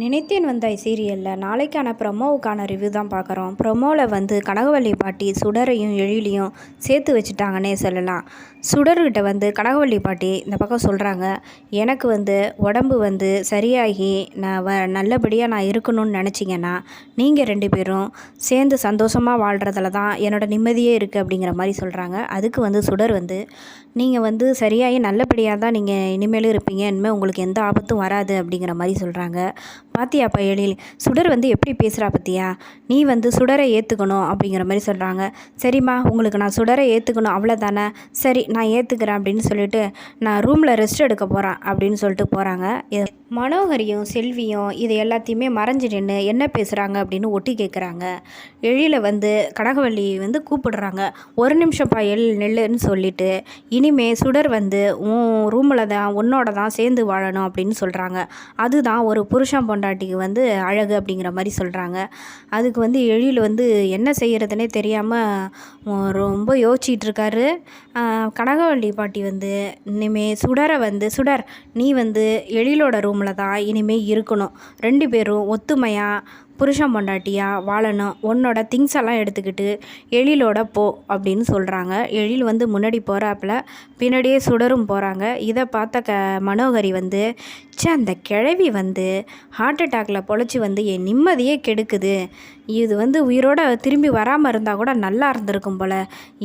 நினைத்தேன் வந்தாய் சீரியலில் நாளைக்கான ப்ரொமோவுக்கான ரிவ்யூ தான் பார்க்குறோம். ப்ரொமோவில் வந்து கனகவள்ளி பாட்டி சுடரையும் எழிலையும் சேர்த்து வச்சுட்டாங்கன்னே சொல்லலாம். சுடர்கிட்ட வந்து கனகவள்ளி பாட்டி இந்த பக்கம் சொல்கிறாங்க எனக்கு வந்து உடம்பு வந்து சரியாகி நான் வ நல்லபடியாக நான் இருக்கணும்னு நினச்சிங்கன்னா நீங்கள் ரெண்டு பேரும் சேர்ந்து சந்தோஷமாக வாழ்கிறதுல தான் என்னோடய நிம்மதியே இருக்குது அப்படிங்கிற மாதிரி சொல்கிறாங்க அதுக்கு வந்து சுடர் வந்து நீங்கள் வந்து சரியாகி நல்லபடியாக தான் நீங்கள் இனிமேலும் இருப்பீங்க. இனிமேல் உங்களுக்கு எந்த ஆபத்தும் வராது அப்படிங்கிற மாதிரி சொல்கிறாங்க பாத்தியா எழில் சுடர் வந்து எப்படி பேசுகிறா பத்தியா? நீ வந்து சுடரை ஏற்றுக்கணும் அப்படிங்கிற மாதிரி சொல்கிறாங்க சரிம்மா உங்களுக்கு நான் சுடரை ஏற்றுக்கணும் அவ்வளோதானே சரி நான் ஏற்றுக்கிறேன் அப்படின்னு சொல்லிட்டு நான் ரூமில் ரெஸ்ட் எடுக்க போகிறேன் அப்படின்னு சொல்லிட்டு போகிறாங்க மனோகரியும் செல்வியும் இது எல்லாத்தையுமே மறைஞ்சு நின்று என்ன பேசுகிறாங்க அப்படின்னு ஒட்டி கேட்குறாங்க எழில வந்து கனகவள்ளி வந்து கூப்பிடுறாங்க. ஒரு நிமிஷம்ப்பா எழ் நெல்லுன்னு சொல்லிட்டு. இனிமே சுடர் வந்து உன் ரூமில் தான் உன்னோட தான் சேர்ந்து வாழணும் அப்படின்னு சொல்கிறாங்க அதுதான் ஒரு புருஷன் பொண்டாட்டிக்கு வந்து அழகு அப்படிங்கிற மாதிரி சொல்கிறாங்க அதுக்கு வந்து எழில் வந்து என்ன செய்கிறதுனே தெரியாமல் ரொம்ப யோசிச்சிட்ருக்காரு கனகவள்ளி பாட்டி வந்து இனிமேல் சுடரை வந்து சுடர் நீ வந்து எழிலோட ரூமில் தான் இனிமேல் இருக்கணும். ரெண்டு பேரும் ஒத்துமையாக புருஷன் பொண்டாட்டியாக வாழணும் உன்னோட திங்ஸ் எல்லாம் எடுத்துக்கிட்டு எழிலோட போ அப்படின்னு சொல்கிறாங்க எழில் வந்து முன்னாடி போகிறாப்புல பின்னாடியே சுடரும் போகிறாங்க இதை பார்த்த க மனோகரி வந்து ச்சே அந்த கிழவி வந்து ஹார்ட் அட்டாக்ல பொழைச்சி வந்து என் நிம்மதியே கெடுக்குது. இது வந்து உயிரோட திரும்பி வராமல் இருந்தால் கூட நல்லா இருந்திருக்கும் போல்.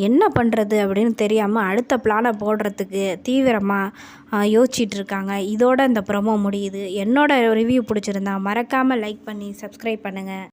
என்ன பண்ணுறது அப்படின்னு தெரியாமல் அடுத்த பிளானை போடுறதுக்கு தீவிரமாக யோசிச்சிட்டு இருக்காங்க. இதோட இந்த ப்ரொமோ முடியுது. என்னோட ரிவ்யூ பிடிச்சிருந்தா மறக்காமல் லைக் பண்ணி சப்ஸ்கிரைப் பண்ணுங்கள்